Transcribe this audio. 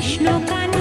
কৃষ্ণ কানা